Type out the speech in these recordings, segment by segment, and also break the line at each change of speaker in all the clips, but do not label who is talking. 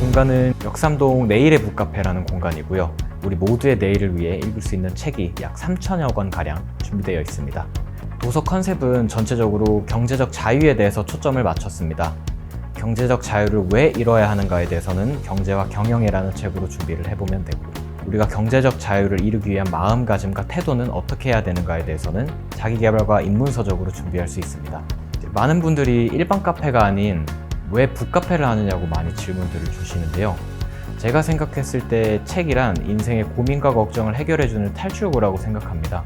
공간은 역삼동 내일의 북카페라는 공간이고요. 우리 모두의 내일을 위해 읽을 수 있는 책이 약 3천여 권 가량 준비되어 있습니다. 도서 컨셉은 전체적으로 경제적 자유에 대해서 초점을 맞췄습니다. 경제적 자유를 왜 이뤄야 하는가에 대해서는 경제와 경영이라는 책으로 준비를 해보면 되고 우리가 경제적 자유를 이루기 위한 마음가짐과 태도는 어떻게 해야 되는가에 대해서는 자기개발과 입문서적으로 준비할 수 있습니다. 많은 분들이 일반 카페가 아닌 왜 북카페를 하느냐고 많이 질문들을 주시는데요. 제가 생각했을 때 책이란 인생의 고민과 걱정을 해결해주는 탈출구라고 생각합니다.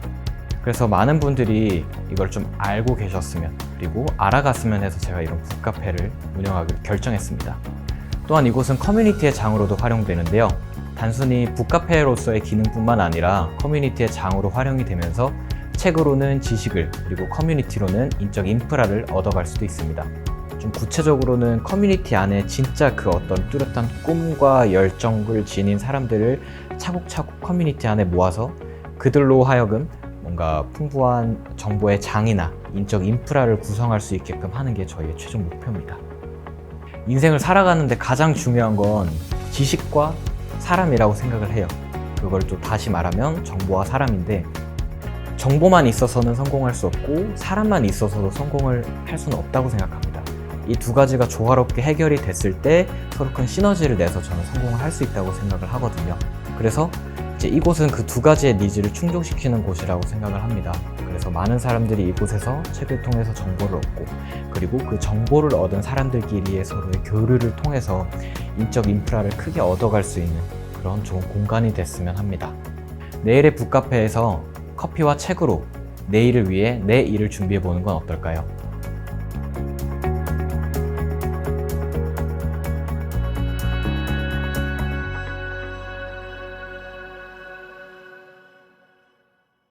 그래서 많은 분들이 이걸 좀 알고 계셨으면 그리고 알아갔으면 해서 제가 이런 북카페를 운영하기로 결정했습니다. 또한 이곳은 커뮤니티의 장으로도 활용되는데요. 단순히 북카페로서의 기능뿐만 아니라 커뮤니티의 장으로 활용이 되면서 책으로는 지식을 그리고 커뮤니티로는 인적 인프라를 얻어갈 수도 있습니다. 좀 구체적으로는 커뮤니티 안에 진짜 그 어떤 뚜렷한 꿈과 열정을 지닌 사람들을 차곡차곡 커뮤니티 안에 모아서 그들로 하여금 뭔가 풍부한 정보의 장이나 인적 인프라를 구성할 수 있게끔 하는 게 저희의 최종 목표입니다. 인생을 살아가는데 가장 중요한 건 지식과 사람이라고 생각을 해요. 그걸 또 다시 말하면 정보와 사람인데 정보만 있어서는 성공할 수 없고 사람만 있어서도 성공을 할 수는 없다고 생각합니다. 이 두 가지가 조화롭게 해결이 됐을 때 서로 큰 시너지를 내서 저는 성공을 할 수 있다고 생각을 하거든요. 그래서 이제 이곳은 그 두 가지의 니즈를 충족시키는 곳이라고 생각을 합니다. 그래서 많은 사람들이 이곳에서 책을 통해서 정보를 얻고 그리고 그 정보를 얻은 사람들끼리의 서로의 교류를 통해서 인적 인프라를 크게 얻어갈 수 있는 그런 좋은 공간이 됐으면 합니다. 내일의 북카페에서 커피와 책으로 내일을 위해 내 일을 준비해 보는 건 어떨까요?